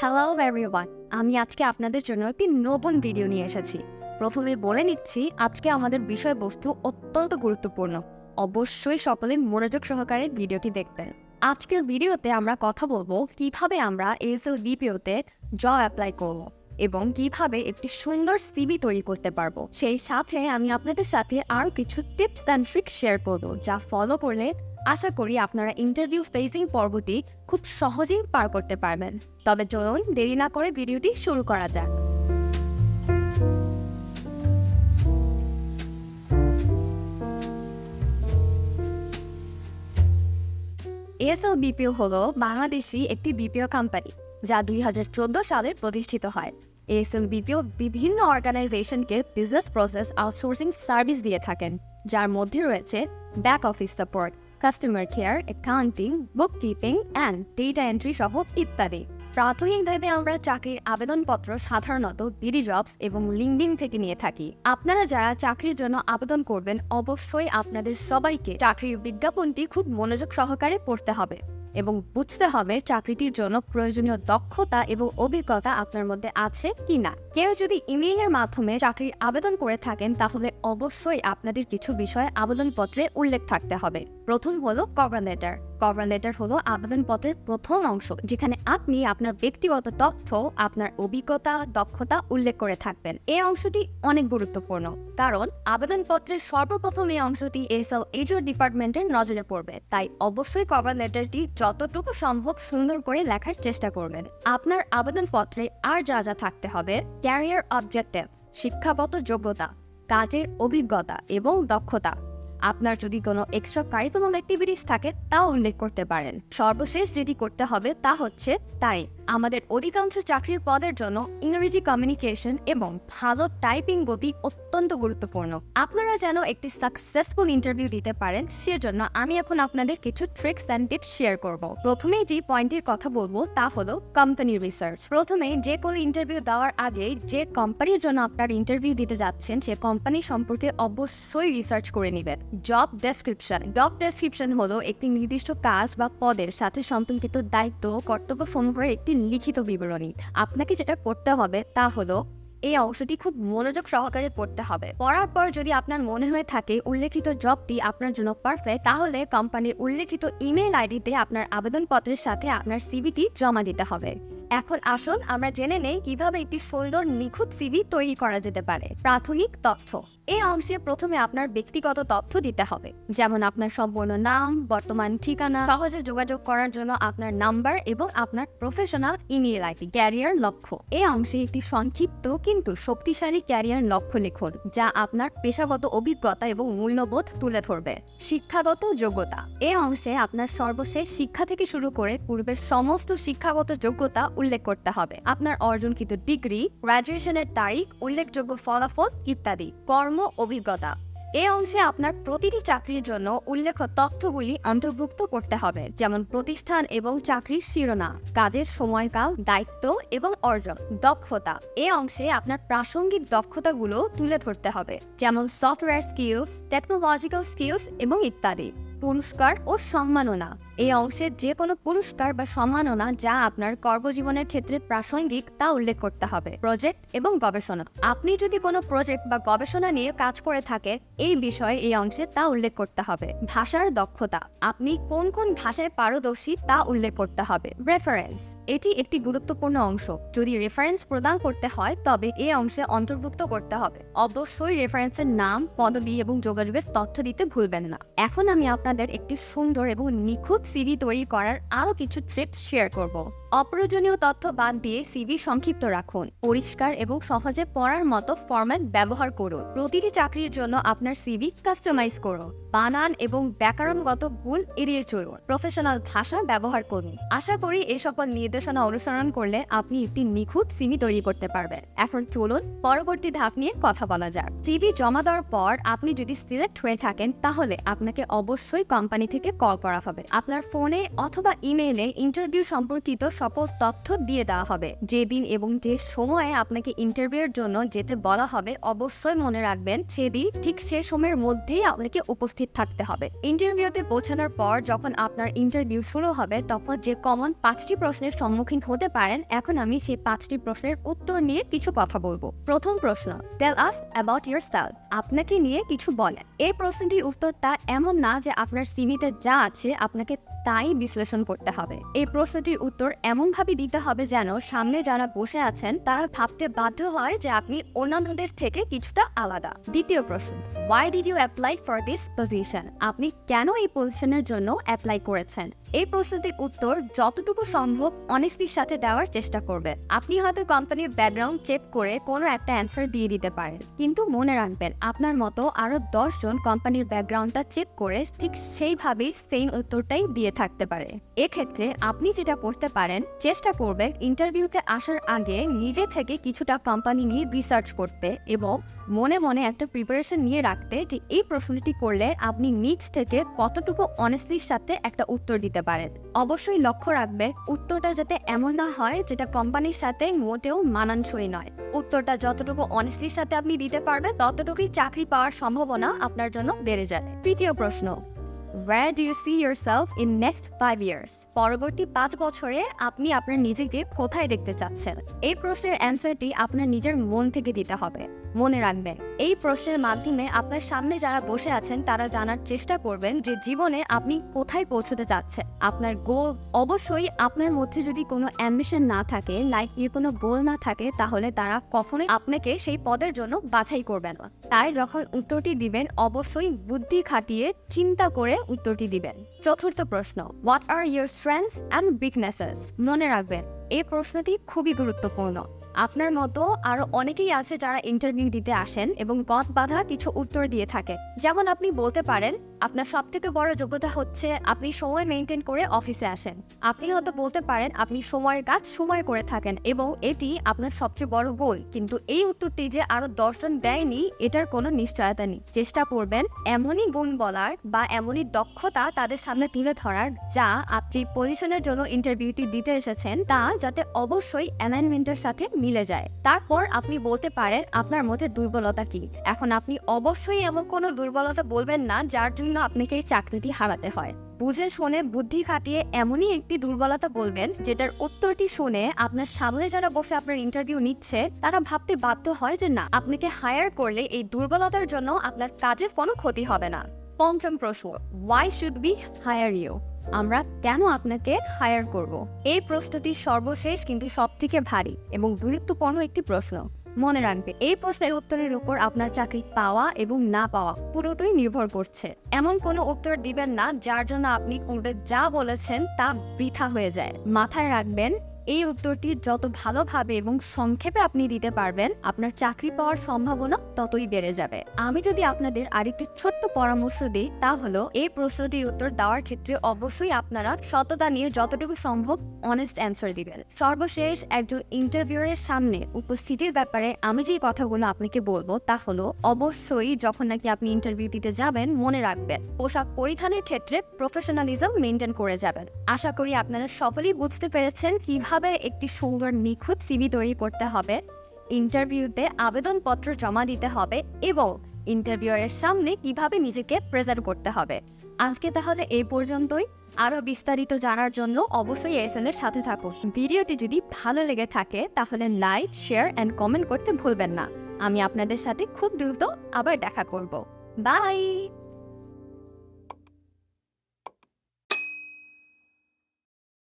Hello everyone আমি আজকে আপনাদের জন্য একটি নতুন ভিডিও নিয়ে এসেছি। প্রথমে বলে নিচ্ছি, আজকে আমাদের বিষয়বস্তু অত্যন্ত গুরুত্বপূর্ণ। অবশ্যই সকলে মনোযোগ সহকারে ভিডিওটি দেখবেন। আজকের ভিডিওতে আমরা কথা বলব, কীভাবে আমরা এসএল বিপিওতে জব অ্যাপ্লাই করব এবং কীভাবে একটি সুন্দর সিবি তৈরি করতে পারব। সেই সাথে আমি আপনাদের সাথে আরও কিছু টিপস অ্যান্ড ট্রিক্স শেয়ার করব, যা ফলো করলে আশা করি আপনারা ইন্টারভিউ ফেসিং পর্বটি খুব সহজেই পার করতে পারবেন। তবে চলুন দেরি না করে ভিডিওটি শুরু করা যাক। এসএল বিপিও হল বাংলাদেশি একটি বিপিও কোম্পানি যা দুই হাজার চোদ্দ সালে প্রতিষ্ঠিত হয়। এসএল বিপিও বিভিন্ন অর্গানাইজেশনকে বিজনেস প্রসেস আউটসোর্সিং সার্ভিস দিয়ে থাকেন, যার মধ্যে রয়েছে back office support customer care accounting bookkeeping and data entry সহ ইত্যাদি। প্রাথমিকভাবে আমরা চাকরির আবেদনপত্র সাধারণত ডিডি জবস এবং লিঙ্কডিন থেকে নিয়ে থাকি। আপনারা যারা চাকরির জন্য আবেদন করবেন, অবশ্যই আপনাদের সবাইকে চাকরির বিজ্ঞাপনটি খুব মনোযোগ সহকারে পড়তে হবে। এবং বুঝতে হবে চাকরিটির জন্য প্রয়োজনীয় দক্ষতা এবং অভিজ্ঞতা আপনার মধ্যে আছে কি না কেউ যদি ইমেইলের মাধ্যমে চাকরির আবেদন করে থাকেন, তাহলে অবশ্যই আপনাদের কিছু বিষয় আবেদনপত্রে উল্লেখ থাকতে হবে। প্রথম হলো কভার লেটার কভার লেটার হলো আবেদনপত্রের প্রথম অংশ, যেখানে আপনি আপনার ব্যক্তিগত তথ্য, আপনার অভিজ্ঞতা, দক্ষতা উল্লেখ করে থাকবেন। এই অংশটি অনেক গুরুত্বপূর্ণ, কারণ আবেদনপত্রের সর্বপ্রথম এই অংশটি এসএল এইচআর ডিপার্টমেন্টের নজরে পড়বে। তাই অবশ্যই কভার লেটারটি যতটুকু সম্ভব সুন্দর করে লেখার চেষ্টা করবেন। আপনার আবেদনপত্রে আর যা যা থাকতে হবে ক্যারিয়ার অবজেক্টিভ শিক্ষাগত যোগ্যতা, কাজের অভিজ্ঞতা এবং দক্ষতা। আপনার যদি কোনো এক্সট্রা কারিকুলাম অ্যাক্টিভিটিস থাকে, তাও উল্লেখ করতে পারেন। সর্বশেষ যেটি করতে হবে তা হচ্ছে, তাই, আমাদের অধিকাংশ চাকরির পদের জন্য ইংরেজি কমিউনিকেশন এবং ভালো টাইপিং গতি অত্যন্ত গুরুত্বপূর্ণ। আপনারা যেন একটি সাকসেসফুল ইন্টারভিউ দিতে পারেন, সেজন্য আমি এখন আপনাদের কিছু ট্রিক্স অ্যান্ড টিপস শেয়ার করব। প্রথমেই যে পয়েন্টের কথা বলব, তা হলো কোম্পানি রিসার্চ প্রথমে যে কোনো ইন্টারভিউ দেওয়ার আগে যে কোম্পানির জন্য আপনার ইন্টারভিউ দিতে যাচ্ছেন, সে কোম্পানি সম্পর্কে অবশ্যই রিসার্চ করে নেবেন। জব ডেসক্রিপশন জব ডেসক্রিপশন হলো একটি নির্দিষ্ট কাজ বা পদের সাথে সম্পর্কিত দায়িত্ব কর্তব্য সমূহের একটি লিখিত বিবরণী। আপনাকে যেটা করতে হবে তা হলো এই অংশটি খুব মনোযোগ সহকারে পড়তে হবে। পড়ার পর যদি আপনার মনে হয়ে থাকে উল্লেখিত জবটি আপনার জন্য পারফেক্ট তাহলে কোম্পানির উল্লেখিত ইমেল আইডিতে আপনার আবেদনপত্রের সাথে আপনার সিভিটি জমা দিতে হবে। এখন আসুন আমরা জেনে নেই কীভাবে একটি সুন্দর নিখুঁত সিভি তৈরি করা যেতে পারে। প্রাথমিক তথ্য। এই অংশে প্রথমে আপনার ব্যক্তিগত তথ্য দিতে হবে। যেমন আপনার সম্পূর্ণ নাম, বর্তমান ঠিকানা, সহজে যোগাযোগ করার জন্য আপনার নাম্বার এবং আপনার প্রফেশনাল ইমেল আইডি, ক্যারিয়ার লক্ষ্য। এই অংশে একটি সংক্ষিপ্ত কিন্তু শক্তিশালী ক্যারিয়ার লক্ষ্য লিখুন, যা আপনার পেশাগত অভিজ্ঞতা এবং মূল্যবোধ তুলে ধরবে। শিক্ষাগত যোগ্যতা। এই অংশে আপনার সর্বশেষ শিক্ষা থেকে শুরু করে পূর্বের সমস্ত শিক্ষাগত যোগ্যতা উল্লেখ করতে হবে। আপনার অর্জনকৃত ডিগ্রি গ্রাজুয়েশনের তারিখ, উল্লেখযোগ্য ফলাফল ইত্যাদি। কর্ম অভিজ্ঞতা। এ অংশে আপনার প্রতিটি চাকরির জন্য উল্লেখ তথ্যগুলি অন্তর্ভুক্ত করতে হবে, যেমন প্রতিষ্ঠান এবং চাকরির শিরোনাম, কাজের সময়কাল, দায়িত্ব এবং অর্জন, দক্ষতা। এ অংশে আপনার প্রাসঙ্গিক দক্ষতাগুলো তুলে ধরতে হবে, যেমন সফটওয়্যার স্কিলস, টেকনোলজিক্যাল স্কিলস এবং ইত্যাদি। পুরস্কার ও সম্মাননা। এই অংশের যে কোনো পুরস্কার বা সম্মাননা যা আপনার কর্মজীবনের ক্ষেত্রে প্রাসঙ্গিক তা উল্লেখ করতে হবে। প্রজেক্ট এবং গবেষণা। আপনি যদি কোনো প্রজেক্ট বা গবেষণা নিয়ে কাজ করে থাকে, এই বিষয়ে এই অংশে তা উল্লেখ করতে হবে। ভাষার দক্ষতা। আপনি কোন কোন ভাষায় পারদর্শী তা উল্লেখ করতে হবে। রেফারেন্স। এটি একটি গুরুত্বপূর্ণ অংশ। যদি রেফারেন্স প্রদান করতে হয়, তবে এই অংশে অন্তর্ভুক্ত করতে হবে। অবশ্যই রেফারেন্সের নাম, পদবি এবং যোগাযোগের তথ্য দিতে ভুলবেন না। এখন আমি আপনাদের একটি সুন্দর এবং নিখুঁত সিভি তৈরি করার আরও কিছু ট্রিপস শেয়ার করব। অপ্রয়োজনীয় তথ্য বাদ দিয়ে সিভি সংক্ষিপ্ত রাখুন, পরিষ্কার এবং সহজে পড়ার মতো ফরম্যাট ব্যবহার করুন। প্রতিটি চাকরির জন্য আপনার সিভি কাস্টমাইজ করুন, বানান এবং ব্যাকরণগত ভুল এড়িয়ে চলুন প্রফেশনাল ভাষা ব্যবহার করুন। আশা করি এই সকল নির্দেশনা অনুসরণ করলে আপনি একটি নিখুঁত সিভি তৈরি করতে পারবেন। এখন চলুন পরবর্তী ধাপ নিয়ে কথা বলা যাক। সিভি জমা দেওয়ার পর আপনি যদি সিলেক্ট হয়ে থাকেন, তাহলে আপনাকে অবশ্যই কোম্পানি থেকে কল করা হবে। আপনার ফোনে অথবা ইমেইলে ইন্টারভিউ সম্পর্কিত সকল তথ্য দিয়ে দেওয়া হবে। যেদিন এবং যে সময়ে আপনাকে ইন্টারভিউয়ের জন্য যেতে বলা হবে, অবশ্যই মনে রাখবেন সেদিন ঠিক সে সময়ের মধ্যেই আপনাকে উপস্থিত থাকতে হবে। ইন্টারভিউতে পৌঁছানোর পর যখন আপনার ইন্টারভিউ শুরু হবে, তখন যে কমন পাঁচটি প্রশ্নের সম্মুখীন হতে পারেন, এখন আমি সেই পাঁচটি প্রশ্নের উত্তর নিয়ে কিছু কথা বলব। প্রথম প্রশ্ন tell us about yourself আপনাকে নিয়ে কিছু বলেন। এই প্রশ্নটির উত্তরটা এমন না যে আপনার সিভিতে যা আছে আপনাকে তাই বিশ্লেষণ করতে হবে। এই প্রশ্নটির উত্তর এমনভাবে দিতে হবে যেন সামনে যারা বসে আছেন, তারা ভাবতে বাধ্য হয় যে আপনি অন্যান্যদের থেকে কিছুটা আলাদা। দ্বিতীয় প্রশ্ন why did you apply for this position আপনি কেন এই পজিশনের জন্য অ্যাপ্লাই করেছেন? এই প্রশ্নটির উত্তর, যতটুকু সম্ভব অনেস্টির সাথে দেওয়ার চেষ্টা করবে। আপনি হয়তো কোম্পানির ব্যাকগ্রাউন্ড চেক করে কোনো একটা অ্যান্সার দিয়ে দিতে পারেন। কিন্তু মনে রাখবেন, আপনার মতো আরও জন কোম্পানির ব্যাকগ্রাউন্ডটা চেক করে ঠিক সেইভাবেই সেম উত্তরটাই দিয়ে থাকতে পারে। এক্ষেত্রে আপনি যেটা করতে পারেন, চেষ্টা করবেন ইন্টারভিউতে আসার আগে নিজে থেকে কিছুটা কোম্পানি নিয়ে রিসার্চ করতে এবং মনে মনে একটা প্রিপারেশন নিয়ে রাখতে যে এই প্রশ্নটি করলে আপনি নিজ থেকে কতটুকু অনেস্টির সাথে একটা উত্তর দিতে পারেন। অবশ্যই লক্ষ্য রাখবেন, উত্তরটা যাতে এমন না হয় যেটা কোম্পানির সাথে মোটেও মানানসই নয়। উত্তরটা যতটুকু অনেস্টির সাথে আপনি দিতে পারবেন, ততটুকুই চাকরি পাওয়ার সম্ভাবনা আপনার জন্য বেড়ে যাবে। তৃতীয় প্রশ্ন Where do you see yourself in next five years? পরবর্তী পাঁচ বছরে আপনি আপনার নিজেকে কোথায় দেখতে চাচ্ছেন এই প্রশ্নের অ্যান্সারটি আপনার নিজের মন থেকে দিতে হবে মনে রাখবেন এই প্রশ্নের মাধ্যমে আপনার সামনে যারা বসে আছেন, তারা জানার চেষ্টা করবেন যে জীবনে আপনি কোথায় পৌঁছতে চাচ্ছেন আপনার গোল অবশ্যই আপনার মধ্যে যদি কোনো অ্যাম্বিশন না থাকে লাইফ নিয়ে কোনো গোল না থাকে, তাহলে তারা কখনোই আপনাকে সেই পদের জন্য বাছাই করবে না। তাই যখন উত্তরটি দিবেন, অবশ্যই বুদ্ধি খাটিয়ে চিন্তা করে উত্তরটি দিবেন। চতুর্থ প্রশ্ন what are your strengths and weaknesses মনে রাখবেন, এই প্রশ্নটি খুবই গুরুত্বপূর্ণ। আপনার মতো আরও অনেকেই আছে যারা ইন্টারভিউ দিতে আসেন এবং গদ বাধা কিছু উত্তর দিয়ে থাকে। যেমন আপনি বলতে পারেন, আপনার সব থেকে বড় যোগ্যতা হচ্ছে আপনি সময় মেনটেন করে অফিসে আসেন। আপনি হয়তো বলতে পারেন, আপনি সময়ের কাজ সময় করে থাকেন এবং এটি আপনার সবচেয়ে বড় গোল কিন্তু এই উত্তরটি যে আরও দর্শন দেয়নি, এটার কোনো নিশ্চয়তা নেই। চেষ্টা করবেন এমনই গুণ বলার বা এমনই দক্ষতা তাদের সামনে তুলে ধরার, যা আপনি পজিশনের জন্য ইন্টারভিউটি দিতে এসেছেন, তা যাতে অবশ্যই অ্যালাইনমেন্টের সাথে মিলে যায়। তারপর আপনি বলতে পারেন আপনার মধ্যে দুর্বলতা কি। এখন আপনি অবশ্যই এমন কোনো দুর্বলতা বলবেন না যার জন্য আপনাকে এই চাকরিটি হারাতে হয়। বুঝে শুনে বুদ্ধি খাটিয়ে এমনই একটি দুর্বলতা বলবেন যেটার উত্তরটি শুনে আপনার সামনে যারা বসে আপনার ইন্টারভিউ নিচ্ছে, তারা ভাবতে বাধ্য হয় যে না, আপনাকে হায়ার করলে এই দুর্বলতার জন্য আপনার কাজের কোনো ক্ষতি হবে না। পঞ্চম প্রশ্ন why should we hire you আমরা কেন আপনাকে হায়ার করব? এই প্রশ্নটি সর্বশেষ কিন্তু সব থেকে ভারী এবং গুরুত্বপূর্ণ একটি প্রশ্ন। মনে রাখবে, এই প্রশ্নের উত্তরের উপর আপনার চাকরি পাওয়া এবং না পাওয়া পুরোটাই নির্ভর করছে। এমন কোনো উত্তর দিবেন না, যার জন্য আপনি পূর্বে যা বলেছেন তা বৃথা হয়ে যায়। মাথায় রাখবেন এই উত্তরটি যত ভালোভাবে এবং সংক্ষেপে আপনি দিতে পারবেন, আপনার চাকরি পাওয়ার সম্ভাবনা ততই বেড়ে যাবে। আমি যদি আপনাদের আরেকটি ছোট্ট পরামর্শ দিই, তা হলো, এই প্রশ্নটির উত্তর দেওয়ার ক্ষেত্রে অবশ্যই আপনারা সততা নিয়ে যতটুকু সম্ভব অনেস্ট অ্যান্সার দিবেন। সর্বশেষ একজন ইন্টারভিউয়ের সামনে উপস্থিতির ব্যাপারে আমি যে কথাগুলো আপনাকে বলব, তা হলো, অবশ্যই যখন নাকি আপনি ইন্টারভিউ দিতে যাবেন, মনে রাখবেন, পোশাক পরিধানের ক্ষেত্রে প্রফেশনালিজম মেনটেন করে যাবেন। আশা করি আপনারা সকলেই বুঝতে পেরেছেন কীভাবে একটি সুন্দর নিখুঁত সিভি তৈরি করতে হবে ইন্টারভিউতে আবেদনপত্র জমা দিতে হবে এবং ইন্টারভিউয়ারের সামনে কীভাবে নিজেকে প্রেজেন্ট করতে হবে। আজকে তাহলে এই পর্যন্তই। আরও বিস্তারিত জানার জন্য অবশ্যই এসএল এর সাথে থাকুন। ভিডিওটি যদি ভালো লেগে থাকে, তাহলে লাইক শেয়ার অ্যান্ড কমেন্ট করতে ভুলবেন না। আমি আপনাদের সাথে খুব দ্রুত আবার দেখা করব। বাই